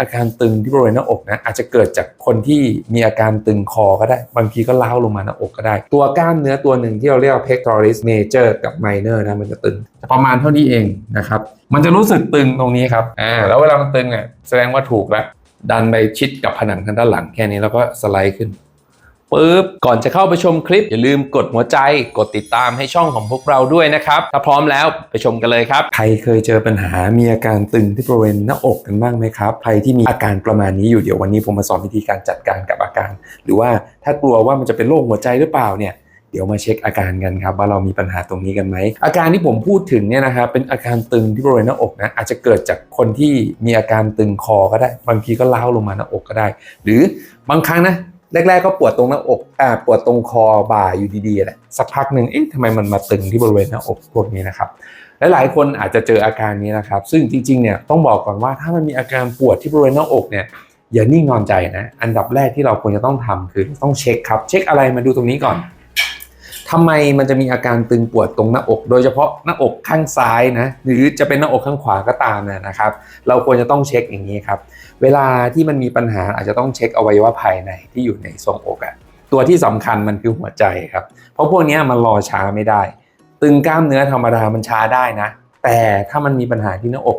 อาการตึงที่บริเวณหน้าอกนะอาจจะเกิดจากคนที่มีอาการตึงคอก็ได้ บางทีก็ล้าลงมาหน้าอกก็ได้ ตัวกล้ามเนื้อตัวหนึ่งที่เราเรียกว่า pectoralis major กับ minor นะมันจะตึง ประมาณเท่านี้เองนะครับมันจะรู้สึกตึงตรงนี้ครับอ่าแล้วเวลามันตึงเนี่ยแสดงว่าถูกแล้วดันไปชิดกับผนังทางด้านหลังแค่นี้แล้วก็สไลด์ขึ้น ปึ๊บก่อนจะเข้าไปชมคลิป อย่าลืมกดหัวใจ กดติดตามให้ช่องของพวกเราด้วยนะครับ ถ้าพร้อมแล้วไปชมกันเลยครับ ใครเคยเจอปัญหามีอาการตึงที่บริเวณหน้าอกกันบ้างไหมครับ ใครที่มีอาการประมาณนี้อยู่เดี๋ยววันนี้ผมมาสอนวิธีการจัดการกับอาการ หรือว่าถ้ากลัวว่ามันจะเป็นโรคหัวใจหรือเปล่าเนี่ยเดี๋ยวมาเช็คอาการกันครับว่าเรามีปัญหาตรงนี้กันไหมอาการที่ผมพูดถึงเนี่ยนะครับเป็นอาการตึงที่บริเวณหน้าอกนะอาจจะเกิดจากคนที่มีอาการตึงคอก็ได้ บางทีก็เล้าลงมาหน้าอกก็ได้ หรือบางครั้งนะ แรกๆก็ปวดตรงหน้าอกอ่าปวดตรงคอบ่าอยู่ดีๆแหละสักพักหนึ่งเอ๊ะทำไมมันมาตึงที่บริเวณหน้าอกพวกนี้นะครับและหลายคนอาจจะเจออาการนี้นะครับ ซึ่งจริงๆเนี่ยต้องบอกก่อนว่าถ้ามันมีอาการปวดที่บริเวณหน้าอกเนี่ยอย่านิ่งนอนใจนะ อันดับแรกที่เราควรจะต้องทำคือต้องเช็คครับ เช็คอะไรมาดูตรงนี้ก่อน ทำไมมันจะมีอาการตึงปวดตรงหน้าอก โดยเฉพาะหน้าอกข้างซ้ายนะหรือจะเป็นหน้าอกข้างขวาก็ตามนะครับ เราควรจะต้องเช็คอย่างนี้ครับเวลาที่มันมีปัญหาอาจจะต้องเช็คอวัยวะภายในที่อยู่ในทรวงอกอะตัวที่สำคัญมันคือหัวใจครับ เพราะพวกนี้มันรอช้าไม่ได้ ตึงกล้ามเนื้อธรรมดามันช้าได้นะ แต่ถ้ามันมีปัญหาที่หน้าอก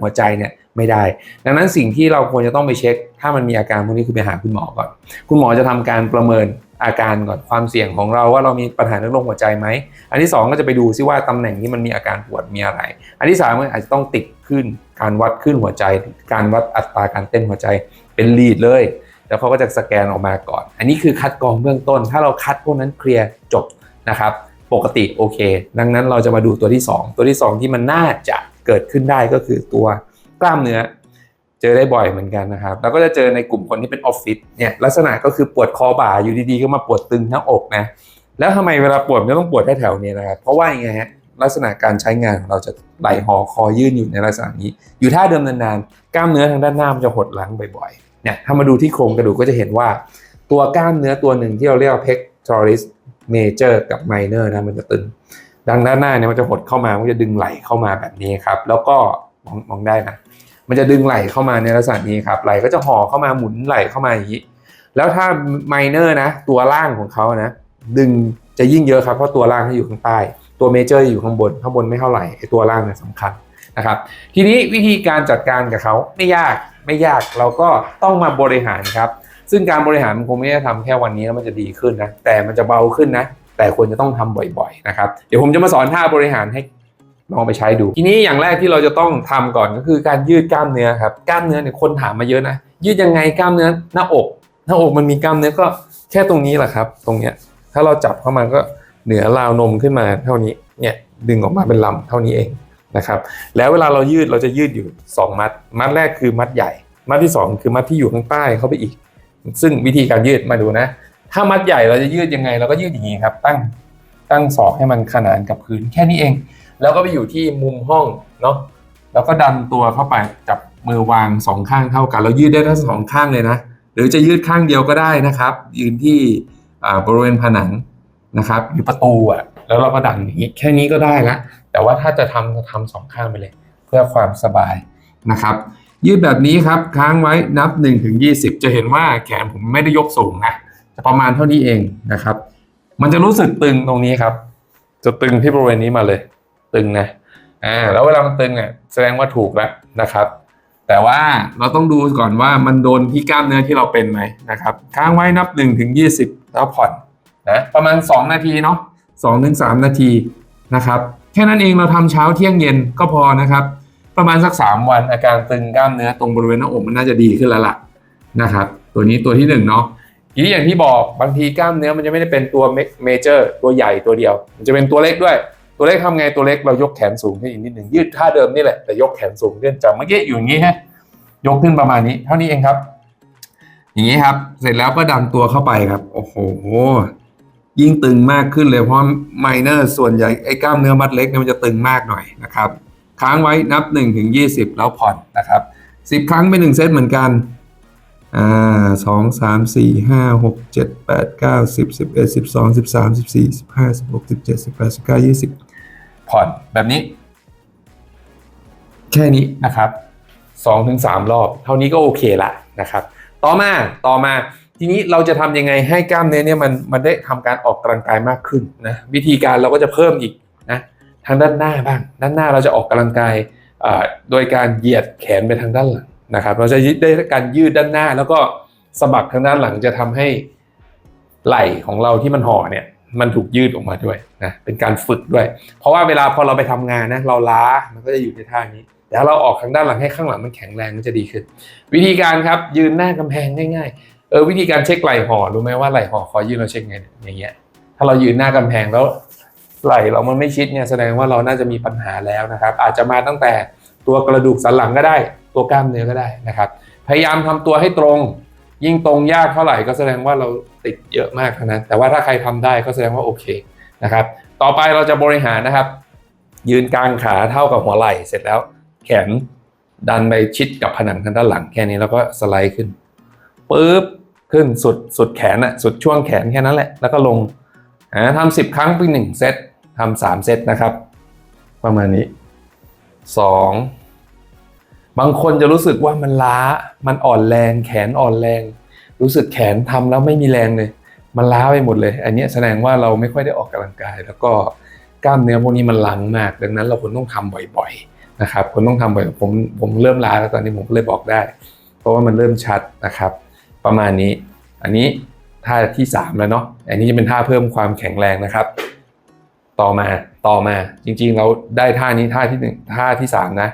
หัวใจเนี่ยไม่ได้ ดังนั้นสิ่งที่เราควรจะต้องไปเช็ค ถ้ามันมีอาการพวกนี้คือไปหาคุณหมอก่อน คุณหมอจะทำการประเมิน อาการก่อนความเสี่ยงของเราว่าเรามีปัญหาเรื่องโรคหัวใจไหม อันที่สองก็จะไปดูซิว่าตำแหน่งนี้มันมีอาการปวดมีอะไร อันที่สามก็อาจจะต้องติดขึ้นการวัดขึ้นหัวใจ การวัดอัตราการเต้นหัวใจเป็นลีดเลย แล้วเขาก็จะสแกนออกมาก่อน อันนี้คือคัดกรองเบื้องต้น ถ้าเราคัดพวกนั้นเคลียร์จบนะครับ ปกติโอเค ดังนั้นเราจะมาดูตัวที่ 2 ตัวที่ 2 ที่มันน่าจะเกิดขึ้นได้ก็คือตัวกล้ามเนื้อ เจอได้บ่อยเหมือนกันนะครับ แล้วก็จะเจอในกลุ่มคนที่เป็นออฟฟิศเนี่ยลักษณะก็คือปวดคอบ่าอยู่ดีๆก็มาปวดตึงหน้าอกนะแล้วทำไมเวลาปวดมันต้องปวดแค่แถวนี้นะครับเพราะว่ายังไงฮะลักษณะการใช้งานของเราจะไหลหอคอยื่นอยู่ในลักษณะนี้ อยู่ท่าเดิมนานๆกล้ามเนื้อทางด้านหน้ามันจะหดหลังบ่อยๆเนี่ยถ้ามาดูที่โครงกระดูกก็จะเห็นว่า ตัวกล้ามเนื้อตัวหนึ่งที่เราเรียกว่า pectoralis major กับ minor นะมันจะตึงดังด้านหน้าเนี่ยมันจะหดเข้ามามันจะดึงไหลเข้ามาแบบนี้ครับแล้วก็มองมองได้นะ มันจะดึงไหลเข้ามาในลักษณะนี้ครับ ไหลก็จะห่อเข้ามาหมุนไหลเข้ามาอย่างนี้ แล้วถ้า minor นะ ตัวล่างของเขานะ ดึงจะยิ่งเยอะครับ เพราะตัวล่างที่อยู่ข้างใต้ ตัวเมเจอร์อยู่ข้างบน ข้างบนไม่เท่าไหร่ไอ้ตัวล่างเนี่ยสำคัญนะครับ ทีนี้วิธีการจัดการกับเขาไม่ยากไม่ยากเราก็ต้องมาบริหารครับ ซึ่งการบริหารมันคงไม่ได้ทำแค่วันนี้แล้วมันจะดีขึ้นนะ แต่มันจะเบาขึ้นนะ แต่ควรจะต้องทำบ่อยๆนะครับ เดี๋ยวผมจะมาสอนท่าบริหารให้ ลองไปใช้ดู ทีนี้อย่างแรกที่เราจะต้องทำก่อนก็คือการยืดกล้ามเนื้อครับกล้ามเนื้อเนี่ยคนถามมาเยอะนะยืดยังไงกล้ามเนื้อหน้าอกหน้าอกมันมีกล้ามเนื้อก็แค่ตรงนี้แหละครับ ตรงเนี้ยถ้าเราจับเข้ามาก็เหนือราวนมขึ้นมาเท่านี้เนี่ยดึงออกมาเป็นลำเท่านี้เองนะครับแล้วเวลาเรายืดเราจะยืดอยู่ 2 มัด มัดแรกคือมัดใหญ่ มัดที่ 2 คือมัดที่อยู่ข้างใต้เข้าไปอีก ซึ่งวิธีการยืดมาดูนะ ถ้ามัดใหญ่เราจะยืดยังไง เราก็ยืดอย่างนี้ครับ ตั้ง ตั้งศอกให้มันขนานกับพื้นแค่นี้เอง แล้วก็ไปอยู่ที่มุมห้องเนาะแล้วก็ดันตัวเข้าไปจับมือวางสองข้างเท่ากันเรายืดได้ทั้งสองข้างเลยนะ หรือจะยืดข้างเดียวก็ได้นะครับ ยืนที่บริเวณผนังนะครับหรือประตูอะแล้วเราก็ดันอย่างนี้แค่นี้ก็ได้ละแต่ว่าถ้าจะทำจะทำสองข้างไปเลย เพื่อความสบายนะครับ ยืดแบบนี้ครับค้างไว้นับ1ถึง20 จะเห็นว่าแขนผมไม่ได้ยกสูงนะจะประมาณเท่านี้เองนะครับ มันจะรู้สึกตึงตรงนี้ครับ จะตึงที่บริเวณนี้มาเลย ตึงนะอ่าแล้วเวลามันตึงเนี่ยแสดงว่าถูกแล้วนะครับ แต่ว่าเราต้องดูก่อนว่ามันโดนที่กล้ามเนื้อที่เราเป็นไหมนะครับค้างไว้นับ1ถึง20แล้วผ่อนนะประมาณ 2 นาทีเนาะ2ถึง3นาทีนะครับแค่นั้นเองเราทำเช้าเที่ยงเย็นก็พอนะครับ ประมาณสัก 3 วันอาการตึงกล้ามเนื้อตรงบริเวณหน้าอกมันน่าจะดีขึ้นแล้วล่ะนะครับ ตัวนี้ตัวที่1เนาะ ทีนี้อย่างที่บอกบางทีกล้ามเนื้อมันจะไม่ได้เป็นตัวเมเจอร์ตัวใหญ่ตัวเดียว มันจะเป็นตัวเล็กด้วย ตัวเล็กทำไงตัวเล็กเรายกแขนสูงขึ้นอีกนิดหนึ่งยืดท่าเดิมนี่แหละแต่ยกแขนสูงขึ้นจากเมื่อกี้อยู่อย่างนี้ฮะยกขึ้นประมาณนี้ เท่านี้เองครับ อย่างนี้ครับ เสร็จแล้วก็ดันตัวเข้าไปครับ โอ้โหยิ่งตึงมากขึ้นเลยเพราะไมเนอร์ส่วนใหญ่ไอ้กล้ามเนื้อมัดเล็กเนี่ยมันจะตึงมากหน่อยนะครับ ค้างไว้นับ1ถึง20 แล้วผ่อนนะครับ10 ครั้งเป็น1เซตเหมือนกัน อ่าสองสามสี่ห้าหกเจ็ดแปดเก้าสิบสิบเอ็ดสิบสองสิบสามสิบสี่สิบห้าสิบหกสิบเจ็ดสิบแปดสิบเก้ายี่สิบผ่อนแบบนี้ แค่นี้นะครับ2-3ถึงรอบ เท่านี้ก็โอเคละนะครับ ต่อมาต่อมาทีนี้เราจะทำยังไงให้กล้ามเนื้อเนี่ยมันมันได้ทำการออกกำลังกายมากขึ้นนะวิธีการเราก็จะเพิ่มอีกนะทางด้านหน้าบ้าง ด้านหน้าเราจะออกกำลังกายอ่าโดยการเหยียดแขนไปทางด้านหลัง นะครับ เราจะได้การยืดด้านหน้า แล้วก็สะบักทางด้านหลังจะทำให้ไหล่ของเราที่มันห่อเนี่ย มันถูกยืดออกมาด้วยนะเป็นการฝึกด้วย เพราะว่าเวลาพอเราไปทำงานนะเราล้ามันก็จะอยู่ในท่านี้แต่ถ้าเราออกทางด้านหลังให้ข้างหลังมันแข็งแรงมันจะดีขึ้น วิธีการครับยืนหน้ากำแพงง่ายๆเออวิธีการเช็คไหล่ห่อรู้ไหมว่าไหล่ห่อคอยืนเราเช็คไงอย่างเงี้ยถ้าเรายืนหน้ากำแพงแล้วไหล่เรามันไม่ชิดเนี่ยแสดงว่าเราน่าจะมีปัญหาแล้วนะครับ อาจจะมาตั้งแต่ตัวกระดูกสันหลังก็ได้ ตัวกล้ามเนื้อก็ได้นะครับ พยายามทำตัวให้ตรง ยิ่งตรงยากเท่าไหร่ก็แสดงว่าเราติดเยอะมากเท่านั้นแต่ว่าถ้าใครทำได้ก็แสดงว่าโอเคนะครับ ต่อไปเราจะบริหารนะครับ ยืนกลางขาเท่ากับหัวไหล่เสร็จแล้ว แขนดันไปชิดกับผนังทางด้านหลังแค่นี้แล้วก็สไลด์ขึ้นปุ๊บขึ้นสุดสุดแขนอะสุดช่วงแขนแค่นั้นแหละ แล้วก็ลงอ่าทำสิบครั้งเป็นหนึ่งเซตทำสามเซตนะครับ ประมาณนี้สอง บางคนจะรู้สึกว่ามันล้า มันอ่อนแรง แขนอ่อนแรง รู้สึกแขนทำแล้วไม่มีแรงเลย มันล้าไปหมดเลย อันนี้แสดงว่าเราไม่ค่อยได้ออกกำลังกาย แล้วก็กล้ามเนื้อพวกนี้มันลังมาก ดังนั้นเราควรต้องทำบ่อยๆนะครับควรต้องทำบ่อยผมผมเริ่มล้าแล้วตอนนี้ผมก็เลยบอกได้ เพราะว่ามันเริ่มชัดนะครับ ประมาณนี้ อันนี้ท่าที่ 3 แล้วเนาะ อันนี้จะเป็นท่าเพิ่มความแข็งแรงนะครับ ต่อมาต่อมาจริงๆเราได้ท่านี้ท่าที่หนึ่งท่าที่สามนะ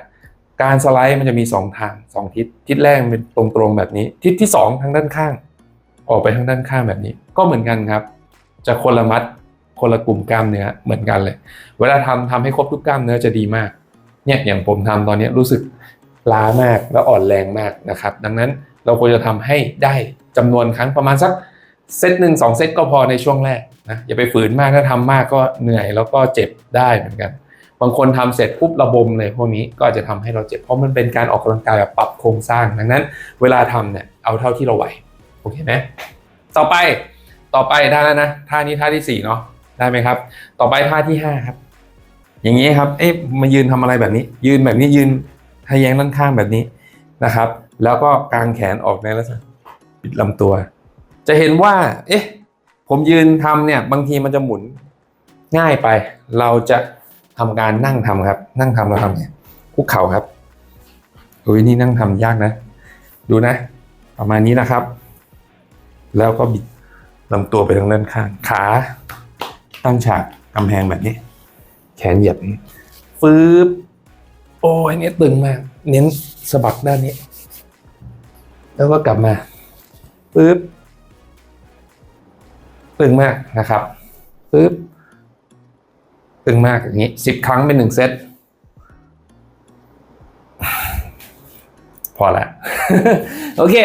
การสไลด์มันจะมีสองทางสองทิศ ทิศแรกเป็นตรงๆแบบนี้ ทิศที่สองทางด้านข้าง ออกไปทางด้านข้างแบบนี้ ก็เหมือนกันครับ จะคนละมัดคนละกลุ่มกล้ามเนื้อเหมือนกันเลย เวลาทำทำให้ครบทุกกล้ามเนื้อจะดีมาก เนี่ยอย่างผมทำตอนนี้รู้สึกล้ามากแล้วอ่อนแรงมากนะครับ ดังนั้นเราควรจะทำให้ได้จำนวนครั้งประมาณสักเซตหนึ่งสองเซตก็พอในช่วงแรกนะอย่าไปฝืนมากถ้าทำมากก็เหนื่อยแล้วก็เจ็บได้เหมือนกัน บางคนทำเสร็จปุ๊บระบมเลยพวกนี้ก็อาจจะทำให้เราเจ็บเพราะมันเป็นการออกกำลังกายแบบปรับโครงสร้าง ดังนั้น เวลาทำเนี่ยเอาเท่าที่เราไหวโอเคไหมต่อไปต่อไปได้แล้วนะท่านี้ท่าที่สี่เนาะได้ไหมครับ ต่อไปท่าที่ห้าครับอย่างนี้ครับเอ๊ะมายืนทำอะไรแบบนี้ ยืนแบบนี้ยืนทะแยงด้านข้างแบบนี้นะครับ แล้วก็กางแขนออกในลักษณะปิดลำตัว จะเห็นว่า เอ๊ะผมยืนทำเนี่ยบางทีมันจะหมุนง่ายไป เราจะ ทำการนั่งทำครับ นั่งทำเราทำเนี่ยคุกเข่าครับอุ้ยนี่นั่งทำยากนะ ดูนะ ประมาณนี้นะครับ แล้วก็บิดลำตัวไปทางด้านข้าง ขา ตั้งฉากกำแพงแบบนี้ แขนเหยียบฟืบโอ้ยเนี่ยตึงมาก เน้นสะบักด้านนี้ แล้วก็กลับมาปึ๊บตึงมากนะครับปึ๊บ ตึงมากอย่างนี้สิบครั้งเป็นหนึ่งเซตพอละโอเค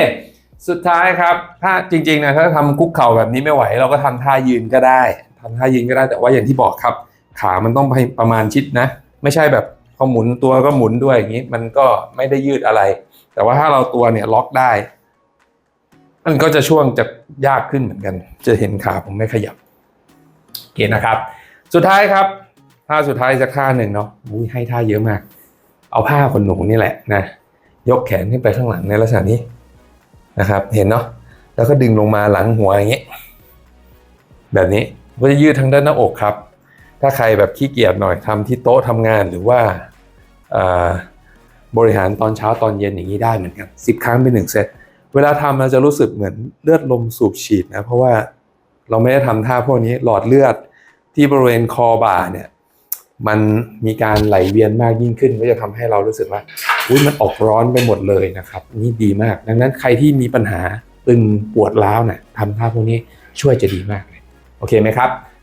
สุดท้ายครับ ถ้าจริงๆนะถ้าทำคุกเข่าแบบนี้ไม่ไหว เราก็ทำท่ายืนก็ได้ทำท่ายืนก็ได้แต่ว่าอย่างที่บอกครับ ขามันต้องไปประมาณชิดนะ ไม่ใช่แบบพอหมุนตัวก็หมุนด้วยอย่างนี้ มันก็ไม่ได้ยืดอะไร แต่ว่าถ้าเราตัวเนี่ยล็อกได้มันก็จะช่วงจะยากขึ้นเหมือนกัน จะเห็นขาผมไม่ขยับโอเคนะครับ สุดท้ายครับ ท่าสุดท้ายสักท่าหนึ่งเนาะอุ้ยให้ท่าเยอะมาก เอาผ้าขนหนูนี่แหละนะยกแขนขึ้นไปข้างหลังในลักษณะนี้นะครับ เห็นเนาะแล้วก็ดึงลงมาหลังหัวอย่างนี้แบบนี้ก็จะยืดทั้งด้านหน้าอกครับ ถ้าใครแบบขี้เกียจหน่อยทำที่โต๊ะทำงานหรือว่าบริหารตอนเช้าตอนเย็นอย่างนี้ได้เหมือนกันสิบครั้งเป็นหนึ่งเซตเวลาทำเราจะรู้สึกเหมือนเลือดลมสูบฉีดนะเพราะว่าเราไม่ได้ทำท่าพวกนี้หลอดเลือดที่บริเวณคอบ่าเนี่ย มันมีการไหลเวียนมากยิ่งขึ้น ก็จะทำให้เรารู้สึกว่าอุ้ยมันออกร้อนไปหมดเลยนะครับนี่ดีมาก ดังนั้นใครที่มีปัญหาตึงปวดร้าวเนี่ยทำท่าพวกนี้ช่วยจะดีมากเลยโอเคไหมครับ